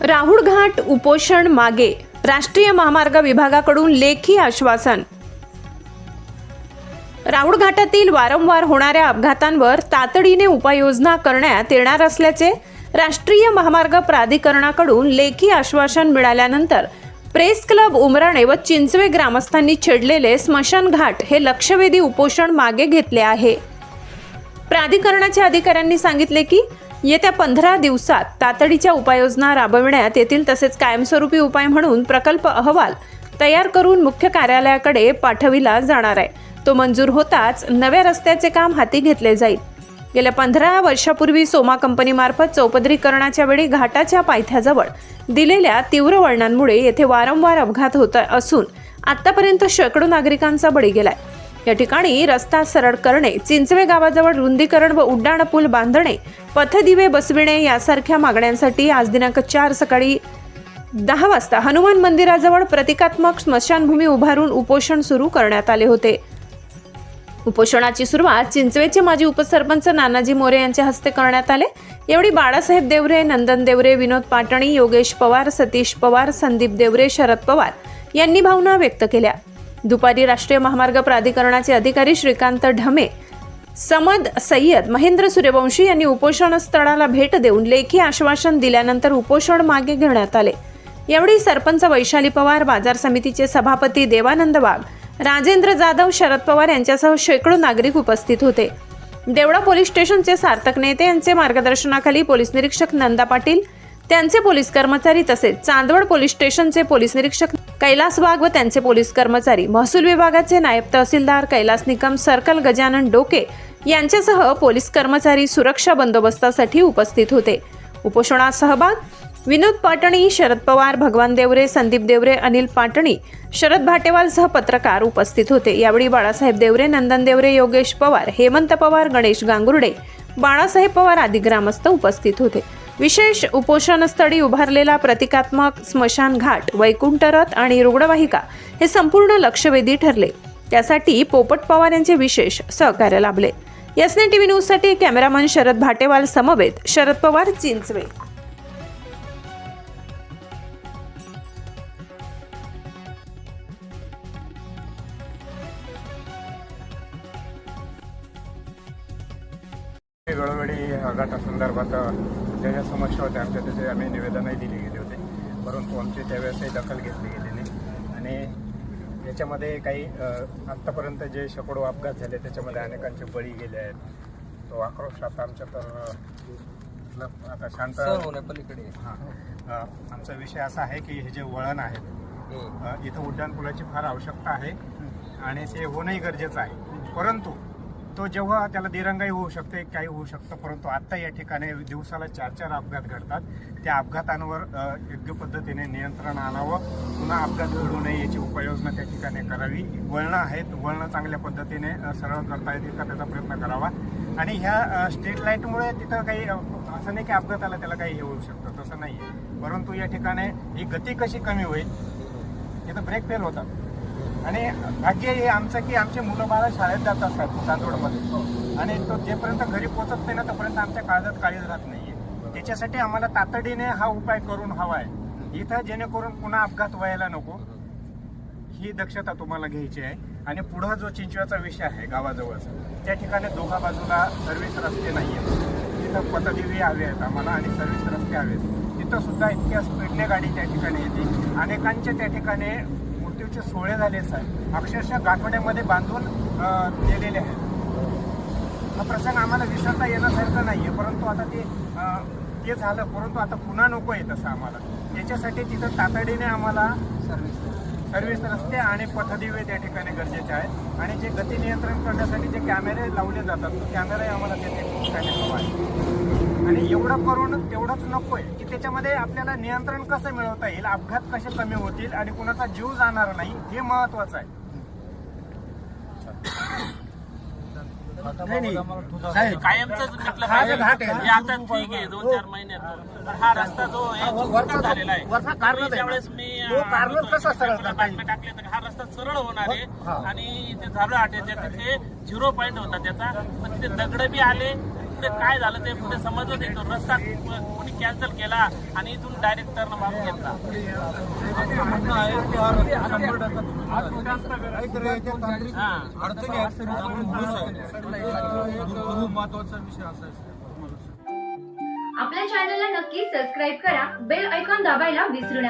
राहुळ घाट उपोषण मागे. राष्ट्रीय महामार्ग विभागाकडून लेखी आश्वासन. राहुळ घाटातील वारंवार होणाऱ्या अपघातांवर तातडीने उपाययोजना करण्यात येणार असल्याचे राष्ट्रीय महामार्ग प्राधिकरणाकडून लेखी आश्वासन मिळाल्यानंतर प्रेस क्लब उमराणे व चिंचवे ग्रामस्थांनी छेडलेले स्मशान घाट हे लक्षवेधी उपोषण मागे घेतले आहे. प्राधिकरणाच्या अधिकाऱ्यांनी सांगितले की येत्या पंधरा दिवसात तातडीच्या उपाययोजना राबविण्यात येतील तसेच कायमस्वरूपी उपाय म्हणून प्रकल्प अहवाल तयार करून मुख्य कार्यालयाकडे पाठविला जाणार आहे. तो मंजूर होताच नव्या रस्त्याचे काम हाती घेतले जाईल. गेल्या पंधरा वर्षापूर्वी सोमा कंपनीमार्फत चौपदरीकरणाच्या वेळी घाटाच्या पायथ्याजवळ दिलेल्या तीव्र वळणांमुळे येथे वारंवार अपघात होत असून आतापर्यंत शेकडो नागरिकांचा बळी गेलाय. या ठिकाणी रस्ता सरळ करणे चिंचवे गावाजवळ रुंदीकरण व उड्डाण पूल बांधणे पथदिवे बसविणे यासारख्या मागण्यांसाठी आज दिनांक चार सकाळी दहा वाजता हनुमान मंदिराजवळ प्रतिकात्मक स्मशानभूमी उभारून उपोषण सुरू करण्यात आले होते. उपोषणाची सुरुवात चिंचवेचे माजी उपसरपंच नानाजी मोरे यांच्या हस्ते करण्यात आले. यावेळी बाळासाहेब देवरे नंदन देवरे विनोद पाटणी योगेश पवार सतीश पवार संदीप देवरे शरद पवार यांनी भावना व्यक्त केल्या. दुपारी राष्ट्रीय महामार्ग प्राधिकरणाचे अधिकारी श्रीकांत ढमे समद सय्यद महेंद्र सूर्यवंशी यांनी उपोषण स्थळाला भेट देऊन लेखी आश्वासन दिल्यानंतर उपोषण मागे घेण्यात आले. यावेळी सरपंच वैशाली पवार बाजार समितीचे सभापती देवानंद वाघ राजेंद्र जाधव शरद पवार यांच्यासह शेकडो नागरिक उपस्थित होते. देवळा पोलीस स्टेशनचे सार्थक नेते यांचे मार्गदर्शनाखाली पोलीस निरीक्षक नंदा पाटील त्यांचे पोलीस कर्मचारी तसेच चांदवड पोलीस स्टेशनचे पोलीस निरीक्षक कैलास वाघ व त्यांचे पोलीस कर्मचारी महसूल विभागाचे नायब तहसीलदार कैलास निकम सर्कल गजानन डोके यांच्यासह पोलीस कर्मचारी सुरक्षा बंदोबस्तासाठी उपस्थित होते. उपोषणात सहभाग विनोद पाटणी शरद पवार भगवान देवरे संदीप देवरे अनिल पाटणी शरद भाटेवालसह पत्रकार उपस्थित होते. यावेळी बाळासाहेब देवरे नंदन देवरे योगेश पवार हेमंत पवार गणेश गांगुर्डे बाळासाहेब पवार आदी ग्रामस्थ उपस्थित होते. विशेष उपोषणस्थळी उभारलेला प्रतिकात्मक स्मशान घाट वैकुंठ रथ आणि रुग्णवाहिका हे संपूर्ण लक्षवेधी ठरले. त्यासाठी पोपट पवार यांचे विशेष सहकार्य लाभले. यसने टीव्ही न्यूजसाठी कॅमेरामन शरद भाटेवाल समवेत. शरद पवार चिंचवे. वेळोवेळी गटासंदर्भात ज्या ज्या समस्या होत्या आमच्या त्याचे आम्ही निवेदनही दिले गेले होते. परंतु आमची त्यावेळेसही दखल घेतली गेली नाही. आणि याच्यामध्ये काही आत्तापर्यंत जे शेकडो अपघात झाले त्याच्यामध्ये अनेकांचे बळी गेले आहेत. तो आक्रोश आता आमच्या तर आता शांत होण्यापलीकडे आहे. हां. आमचा विषय असा आहे की हे जे वळण. अ, इथं उड्डाणपुलाची फार आवश्यकता आहे. आणि ते होणंही गरजेचं आहे. परंतु तो जेव्हा त्याला दिरंगाई होऊ शकते काही होऊ शकतं परंतु आत्ता या ठिकाणी दिवसाला चार चार अपघात घडतात. त्या अपघातांवर योग्य पद्धतीने नियंत्रण आणावं. पुन्हा अपघात घडू नये याची उपाययोजना त्या ठिकाणी करावी. वळणं आहेत वळणं चांगल्या पद्धतीने सरळ करता येतील का त्याचा प्रयत्न करावा. आणि ह्या स्ट्रीट लाईटमुळे तिथं काही असं नाही की अपघाताला त्याला काही हे होऊ शकतं तसं नाही आहे परंतु या ठिकाणी ही गती कशी कमी होईल? तिथं ब्रेक फेल होतात. आणि भाग्य हे आमचं की आमचे मुलं बाळा शाळेत जात असतात चांदोडमध्ये आणि तो जेपर्यंत घरी पोहोचत नाही ना तोपर्यंत आमच्या काळजात काळीज राहत नाहीये. त्याच्यासाठी आम्हाला तातडीने हा उपाय करून हवा आहे इथं जेणेकरून पुन्हा अपघात व्हायला नको. ही दक्षता तुम्हाला घ्यायची आहे. आणि पुढं जो चिंचव्याचा विषय आहे गावाजवळचा त्या ठिकाणी दोघा बाजूला सर्व्हिस रस्ते नाही आहेत तिथं पथदिवे हवे आहेत आम्हाला आणि सर्व्हिस रस्ते हवे आहेत तिथं सुद्धा इतक्या स्पीडने गाडी त्या ठिकाणी येते. अनेकांचे त्या ठिकाणी मृत्यूचे सोहळे झालेच आहेत अक्षरशः गाठोड्यामध्ये बांधून गेलेले आहेत. हा प्रसंग आम्हाला विसरता येण्यासारखं नाही आहे परंतु आता ते ते झालं परंतु आता पुन्हा नको आहे तसं आम्हाला. त्याच्यासाठी तिथं तातडीने आम्हाला सर्व्हिस सर्व्हिस रस्ते आणि पथदिवे त्या ठिकाणी गरजेचे आहेत. आणि जे गती नियंत्रण करण्यासाठी जे कॅमेरे लावले जातात तो कॅमेराही आम्हाला त्या ठिकाणी हवा आहे. आणि एवढं करून तेवढंच नको आहे की त्याच्यामध्ये आपल्याला नियंत्रण कसं मिळवता येईल अपघात कसे कमी होतील आणि कुणाचा जीव जाणार नाही हे महत्वाचं आहे नाही, नाही. साहेब, कायमच म्हटलं हा जो घाट आहे. हे आता ठीक आहे दोन चार महिन्यात पण हा रस्ता जो आहे तो वरचा खराब झालेला आहे वरचा कारणच आहे. ज्यावेळेस मी तो कारणच अं, कसा सरळ पेपरला करता येईल? बातम्या टाकल्या तर हा रस्ता सरळ होणार आहे हा. आणि इथे झालं तिथे झिरो पॉईंट होता त्याचा पण तिथे दगड बी आले कुठे काय झालं ते कुठे समजलं नाही. रस्ता कोणी कॅन्सल केला आणि इथून डायरेक्ट टर्न मारून घेतला. आपल्या चॅनलला नक्की सबस्क्राईब करा बेल ऐकॉन दाबायला विसरू नका.